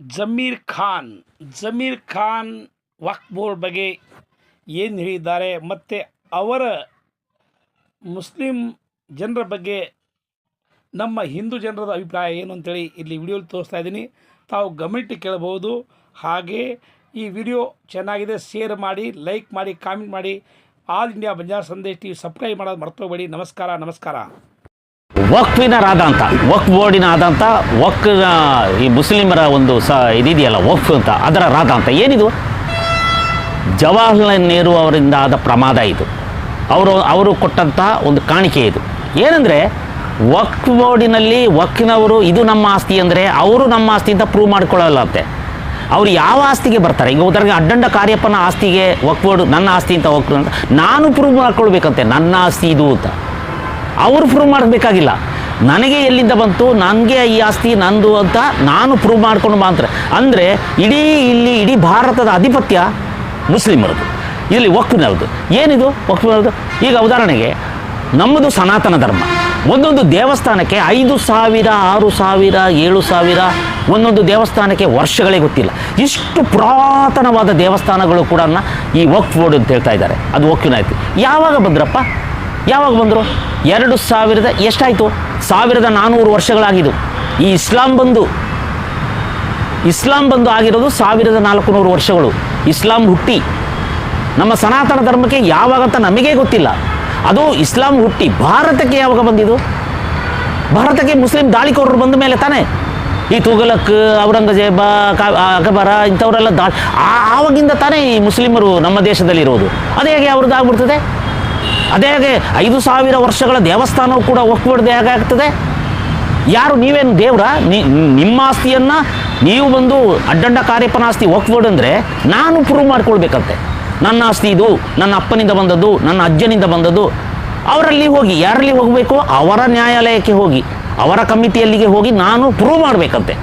ಜಮೀರ್ ಖಾನ್ ಜಮೀರ್ ಖಾನ್ ವಕ್ಫ್ ಬಗ್ಗೆ ಏನು ಹೇಳಿದ್ದಾರೆ ಮತ್ತು ಅವರ ಮುಸ್ಲಿಂ ಜನರ ಬಗ್ಗೆ ನಮ್ಮ ಹಿಂದೂ ಜನರದ ಅಭಿಪ್ರಾಯ ಏನು ಅಂತೇಳಿ ಇಲ್ಲಿ ವಿಡಿಯೋಲಿ ತೋರಿಸ್ತಾ ಇದ್ದೀನಿ. ತಾವು ಗಮನಿಟ್ಟು ಕೇಳಬಹುದು. ಹಾಗೆ ಈ ವಿಡಿಯೋ ಚೆನ್ನಾಗಿದೆ, ಶೇರ್ ಮಾಡಿ, ಲೈಕ್ ಮಾಡಿ, ಕಾಮೆಂಟ್ ಮಾಡಿ. All India Banjara Sandesh TV subscribe ಮಾಡೋದು ಮರ್ತೋಬೇಡಿ ನಮಸ್ಕಾರ ನಮಸ್ಕಾರ. ವಕ್ಫಿನರಾದಂಥ ವಕ್ ಬೋರ್ಡಿನ ಆದಂಥ ವಕ್ ಈ ಮುಸ್ಲಿಮರ ಒಂದು ಸ ಇದಿದೆಯಲ್ಲ, ವಕ್ಫ್ ಅಂತ, ಅದರ ರಾಧ ಅಂತ ಏನಿದು? ಜವಾಹರ್ಲಾಲ್ ನೆಹರು ಅವರಿಂದ ಆದ ಪ್ರಮಾದ ಇದು. ಅವರು ಅವರು ಕೊಟ್ಟಂಥ ಒಂದು ಕಾಣಿಕೆ ಇದು. ಏನಂದರೆ ವಕ್ ಬೋರ್ಡಿನಲ್ಲಿ ವಕ್ನವರು ಇದು ನಮ್ಮ ಆಸ್ತಿ ಅಂದರೆ ಅವರು ನಮ್ಮ ಆಸ್ತಿ ಅಂತ ಪ್ರೂವ್ ಮಾಡ್ಕೊಳ್ಳಲ್ಲಂತೆ. ಅವರು ಯಾವ ಆಸ್ತಿಗೆ ಬರ್ತಾರೆ? ಈಗ ಉದಾಹರಣೆಗೆ ಅಡ್ಡಂಡ ಕಾರ್ಯಪ್ಪನ ಆಸ್ತಿಗೆ ವಕ್ ಬೋರ್ಡ್ ನನ್ನ ಆಸ್ತಿ ಅಂತ ವಕ್ ಅಂತ ನಾನು ಪ್ರೂವ್ ಮಾಡ್ಕೊಳ್ಬೇಕಂತೆ, ನನ್ನ ಆಸ್ತಿ ಇದು ಅಂತ. ಅವರು ಪ್ರೂವ್ ಮಾಡಬೇಕಾಗಿಲ್ಲ. ನನಗೆ ಎಲ್ಲಿಂದ ಬಂತು, ನನಗೆ ಈ ಆಸ್ತಿ, ನಂದು ಅಂತ ನಾನು ಪ್ರೂವ್ ಮಾಡ್ಕೊಂಡು ಮಾತ್ರ ಅಂದರೆ. ಇಡೀ ಇಲ್ಲಿ, ಇಡೀ ಭಾರತದ ಆಧಿಪತ್ಯ ಮುಸ್ಲಿಮರದು. ಇಲ್ಲಿ ಒಕ್ಕಿನವ್ರದ್ದು ಏನಿದು ಒಕ್ಕಿನವ್ರದ್ದು ಈಗ ಉದಾಹರಣೆಗೆ ನಮ್ಮದು ಸನಾತನ ಧರ್ಮ. ಒಂದೊಂದು ದೇವಸ್ಥಾನಕ್ಕೆ ಐದು ಸಾವಿರ, ಆರು ಸಾವಿರ, ಏಳು ಸಾವಿರ ಒಂದೊಂದು ದೇವಸ್ಥಾನಕ್ಕೆ ವರ್ಷಗಳೇ ಗೊತ್ತಿಲ್ಲ. ಇಷ್ಟು ಪುರಾತನವಾದ ದೇವಸ್ಥಾನಗಳು ಕೂಡ ಈ ವಕ್ಫ್ ಬೋರ್ಡ್ ಅಂತ ಹೇಳ್ತಾ ಇದ್ದಾರೆ. ಅದು ವಕ್ಫಿನ ಆಯ್ತು. ಯಾವಾಗ ಬಂದ್ರಪ್ಪ? ಯಾವಾಗ ಬಂದರು? ಎರಡು ಸಾವಿರದ ಎಷ್ಟಾಯಿತು? ಸಾವಿರದ ನಾನ್ನೂರು ವರ್ಷಗಳಾಗಿದ್ದು. ಈ ಇಸ್ಲಾಂ ಬಂದು ಇಸ್ಲಾಂ ಬಂದು ಆಗಿರೋದು ಸಾವಿರದ ನಾಲ್ಕುನೂರು ವರ್ಷಗಳು. ಇಸ್ಲಾಂ ಹುಟ್ಟಿ. ನಮ್ಮ ಸನಾತನ ಧರ್ಮಕ್ಕೆ ಯಾವಾಗಂತ ನಮಗೇ ಗೊತ್ತಿಲ್ಲ. ಅದು ಇಸ್ಲಾಂ ಹುಟ್ಟಿ. ಭಾರತಕ್ಕೆ ಯಾವಾಗ ಬಂದಿದ್ದು? ಭಾರತಕ್ಕೆ ಮುಸ್ಲಿಂ ದಾಳಿಕೋರರು ಬಂದ ಮೇಲೆ ತಾನೇ? ಈ ತುಗಲಕ್ ಔರಂಗಜೇಬ ಅಕಬರ ಇಂಥವರೆಲ್ಲ ಆ- ಆವಾಗಿಂದ ತಾನೇ ಈ ಮುಸ್ಲಿಮರು ನಮ್ಮ ದೇಶದಲ್ಲಿರೋದು. ಅದೇ ಹೇಗೆ ಅವ್ರದ್ದು ಆಗ್ಬಿಡ್ತದೆ? ಅದೇ ಹಾಗೆ ಐದು ಸಾವಿರ ವರ್ಷಗಳ ದೇವಸ್ಥಾನವು ಕೂಡ ಒಕ್ಬಿಡ್ದೆ ಹೇಗೆ ಆಗ್ತದೆ ಯಾರು ನೀವೇನು ದೇವ್ರ? ನಿಮ್ಮ ಆಸ್ತಿಯನ್ನು ನೀವು ಬಂದು ಅಡ್ಡಂಡ ಕಾರ್ಯಪ್ಪನ ಆಸ್ತಿ ಒಕ್ಬೋರ್ಡ್ ಅಂದರೆ ನಾನು ಪ್ರೂವ್ ಮಾಡ್ಕೊಳ್ಬೇಕಂತೆ. ನನ್ನ ಆಸ್ತಿ ಇದು, ನನ್ನ ಅಪ್ಪನಿಂದ ಬಂದದ್ದು, ನನ್ನ ಅಜ್ಜನಿಂದ ಬಂದದ್ದು. ಅವರಲ್ಲಿ ಹೋಗಿ, ಯಾರಲ್ಲಿ ಹೋಗಬೇಕು ಅವರ ನ್ಯಾಯಾಲಯಕ್ಕೆ ಹೋಗಿ, ಅವರ ಕಮಿಟಿಯಲ್ಲಿಗೆ ಹೋಗಿ ನಾನು ಪ್ರೂವ್ ಮಾಡಬೇಕಂತೆ.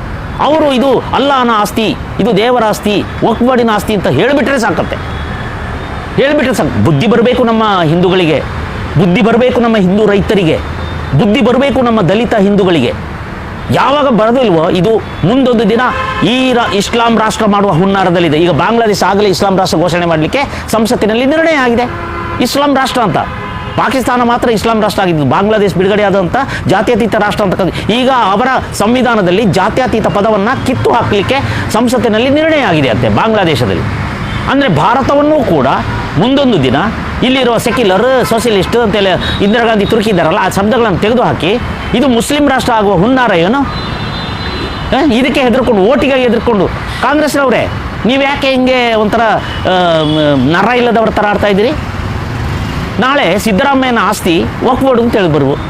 ಅವರು ಇದು ಅಲ್ಲಾನ ಆಸ್ತಿ, ಇದು ದೇವರ ಆಸ್ತಿ ಒಕ್ಬೋರ್ಡಿನ ಆಸ್ತಿ ಅಂತ ಹೇಳಿಬಿಟ್ರೆ ಸಾಕಂತೆ. ಹೇಳ್ಬಿಟ್ರೆ ಸಾಕು ಬುದ್ಧಿ ಬರಬೇಕು ನಮ್ಮ ಹಿಂದೂಗಳಿಗೆ, ಬುದ್ಧಿ ಬರಬೇಕು ನಮ್ಮ ಹಿಂದೂ ರೈತರಿಗೆ, ಬುದ್ಧಿ ಬರಬೇಕು ನಮ್ಮ ದಲಿತ ಹಿಂದೂಗಳಿಗೆ. ಯಾವಾಗ ಬರೋದಿಲ್ವೋ, ಇದು ಮುಂದೊಂದು ದಿನ ಈ ಇಸ್ಲಾಂ ರಾಷ್ಟ್ರ ಮಾಡುವ ಹುನ್ನಾರದಲ್ಲಿದೆ. ಈಗ ಬಾಂಗ್ಲಾದೇಶ ಆಗಲೇ ಇಸ್ಲಾಂ ರಾಷ್ಟ್ರ ಘೋಷಣೆ ಮಾಡಲಿಕ್ಕೆ ಸಂಸತ್ತಿನಲ್ಲಿ ನಿರ್ಣಯ ಆಗಿದೆ. ಇಸ್ಲಾಂ ರಾಷ್ಟ್ರ ಅಂತ. ಪಾಕಿಸ್ತಾನ ಮಾತ್ರ ಇಸ್ಲಾಂ ರಾಷ್ಟ್ರ ಆಗಿದ್ದು, ಬಾಂಗ್ಲಾದೇಶ ಬಿಡುಗಡೆಯಾದಂಥ ಜಾತ್ಯತೀತ ರಾಷ್ಟ್ರ ಅಂತ ಈಗ ಅವರ ಸಂವಿಧಾನದಲ್ಲಿ ಜಾತ್ಯತೀತ ಪದವನ್ನು ಕಿತ್ತು ಹಾಕಲಿಕ್ಕೆ ಸಂಸತ್ತಿನಲ್ಲಿ ನಿರ್ಣಯ ಆಗಿದೆ ಅಂತೆ ಬಾಂಗ್ಲಾದೇಶದಲ್ಲಿ. ಅಂದರೆ ಭಾರತವನ್ನೂ ಕೂಡ ಮುಂದೊಂದು ದಿನ ಇಲ್ಲಿರುವ ಸೆಕ್ಯುಲರ್ ಸೋಷಿಯಲಿಸ್ಟ್ ಅಂತೆಲ್ಲ ಇಂದಿರಾ ಗಾಂಧಿ ತುರುಕಿದ್ದಾರಲ್ಲ, ಆ ಶಬ್ದಗಳನ್ನು ತೆಗೆದುಹಾಕಿ, ಇದು ಮುಸ್ಲಿಂ ರಾಷ್ಟ್ರ ಆಗುವ ಹುನ್ನಾರ ಏನು? ಇದಕ್ಕೆ ಹೆದರ್ಕೊಂಡು, ಓಟಿಗಾಗಿ ಹೆದರ್ಕೊಂಡು, ಕಾಂಗ್ರೆಸ್ನವರೇ, ನೀವು ಯಾಕೆ ಹಿಂಗೆ ಒಂಥರ ನರ ಇಲ್ಲದವ್ರ ಥರ ಆಡ್ತಾ ಇದ್ದೀರಿ? ನಾಳೆ ಸಿದ್ದರಾಮಯ್ಯನ ಆಸ್ತಿ ಒಕ್ಬೋಡು ಅಂತ ಹೇಳಿ ಬರ್ಬೋದು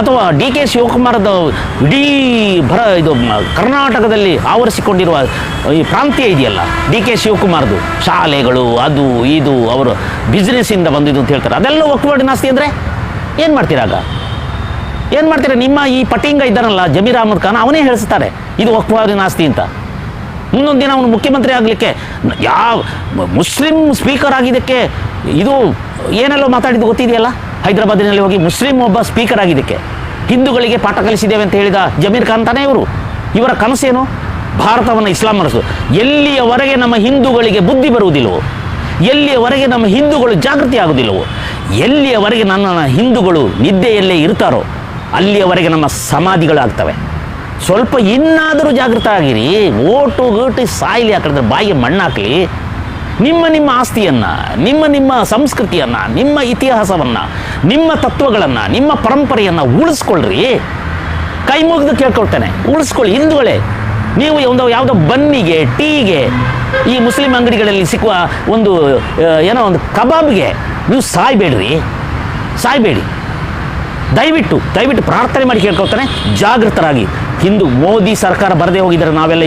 ಅಥವಾ ಡಿ ಕೆ ಶಿವಕುಮಾರದ ಇಡೀ ಭರ ಇದು ಕರ್ನಾಟಕದಲ್ಲಿ ಆವರಿಸಿಕೊಂಡಿರುವ ಈ ಪ್ರಾಂತ್ಯ ಇದೆಯಲ್ಲ, ಡಿ ಕೆ ಶಿವಕುಮಾರ್ದು. ಶಾಲೆಗಳು, ಅದು, ಇದು, ಅವರು ಬಿಸ್ನೆಸ್ಸಿಂದ ಬಂದಿದ್ದು ಅಂತ ಹೇಳ್ತಾರೆ. ಅದೆಲ್ಲ ಒಕ್ಕುವಾಡಿನ ಆಸ್ತಿ ಅಂದರೆ ಏನು ಮಾಡ್ತೀರಾಗ ಏನು ಮಾಡ್ತೀರಾ? ನಿಮ್ಮ ಈ ಪಟಿಂಗ ಇದ್ದಾನಲ್ಲ ಜಮೀರ್ ಅಹಮದ್ ಖಾನ್, ಅವನೇ ಹೇಳಿಸ್ತಾರೆ, ಇದು ಒಕ್ಕುವಾಡಿನ ಆಸ್ತಿ ಅಂತ. ಮುಂದೊಂದು ದಿನ ಅವನು ಮುಖ್ಯಮಂತ್ರಿ ಆಗಲಿಕ್ಕೆ ಯಾವ ಮುಸ್ಲಿಂ ಸ್ಪೀಕರ್ ಆಗಿದ್ದಕ್ಕೆ ಇದು ಏನೆಲ್ಲೋ ಮಾತಾಡಿದ್ದು ಗೊತ್ತಿದೆಯಲ್ಲ? ಹೈದರಾಬಾದಿನಲ್ಲಿ ಹೋಗಿ ಮುಸ್ಲಿಂ ಒಬ್ಬ ಸ್ಪೀಕರ್ ಆಗಿದ್ದಕ್ಕೆ. ಹಿಂದೂಗಳಿಗೆ ಪಾಠ ಕಲಿಸಿದ್ದೇವೆ ಅಂತ ಹೇಳಿದ ಜಮೀರ್ ಖಾನ್ ತಾನೇ ಇವರು. ಇವರ ಕನಸೇನು? ಭಾರತವನ್ನು ಇಸ್ಲಾಂ ಮನಸ್ಸು ಎಲ್ಲಿಯವರೆಗೆ ನಮ್ಮ ಹಿಂದೂಗಳಿಗೆ ಬುದ್ಧಿ ಬರುವುದಿಲ್ಲವೋ? ಎಲ್ಲಿಯವರೆಗೆ ನಮ್ಮ ಹಿಂದೂಗಳು ಜಾಗೃತಿ ಆಗುವುದಿಲ್ಲವೋ? ಎಲ್ಲಿಯವರೆಗೆ ನನ್ನ ಹಿಂದೂಗಳು ನಿದ್ದೆಯಲ್ಲೇ ಇರ್ತಾರೋ? ಅಲ್ಲಿಯವರೆಗೆ ನಮ್ಮ ಸಮಾಧಿಗಳಾಗ್ತವೆ ಸ್ವಲ್ಪ ಇನ್ನಾದರೂ ಜಾಗೃತ ಆಗಿರಿ. ಓಟು ಗೀಟು ಸಾಯಿಲಿ ಹಾಕಿದ್ರೆ ಬಾಯಿಗೆ ಮಣ್ಣಾಕಲಿ ನಿಮ್ಮ ನಿಮ್ಮ ಆಸ್ತಿಯನ್ನು, ನಿಮ್ಮ ನಿಮ್ಮ ಸಂಸ್ಕೃತಿಯನ್ನು, ನಿಮ್ಮ ಇತಿಹಾಸವನ್ನು ನಿಮ್ಮ ತತ್ವಗಳನ್ನು, ನಿಮ್ಮ ಪರಂಪರೆಯನ್ನು ಉಳಿಸ್ಕೊಳ್ರಿ. ಕೈ ಮುಗಿದು ಕೇಳ್ಕೊಳ್ತೇನೆ. ಉಳಿಸ್ಕೊಳ್ಳಿ ಹಿಂದೂಗಳೇ. ನೀವು ಒಂದು ಯಾವುದೋ ಬನ್ನಿಗೆ, ಟೀಗೆ, ಈ ಮುಸ್ಲಿಂ ಅಂಗಡಿಗಳಲ್ಲಿ ಸಿಕ್ಕುವ ಒಂದು ಏನೋ ಒಂದು ಕಬಾಬ್ಗೆ ನೀವು ಸಾಯ್ಬೇಡ್ರಿ. ಸಾಯ್ಬೇಡಿ. ದಯವಿಟ್ಟು ದಯವಿಟ್ಟು ಪ್ರಾರ್ಥನೆ ಮಾಡಿ ಕೇಳ್ಕೊಳ್ತಾನೆ. ಜಾಗೃತರಾಗಿ. ಹಿಂದೂ ಮೋದಿ ಸರ್ಕಾರ ಬರದೇ ಹೋಗಿದ್ದಾರೆ ನಾವೆಲ್ಲ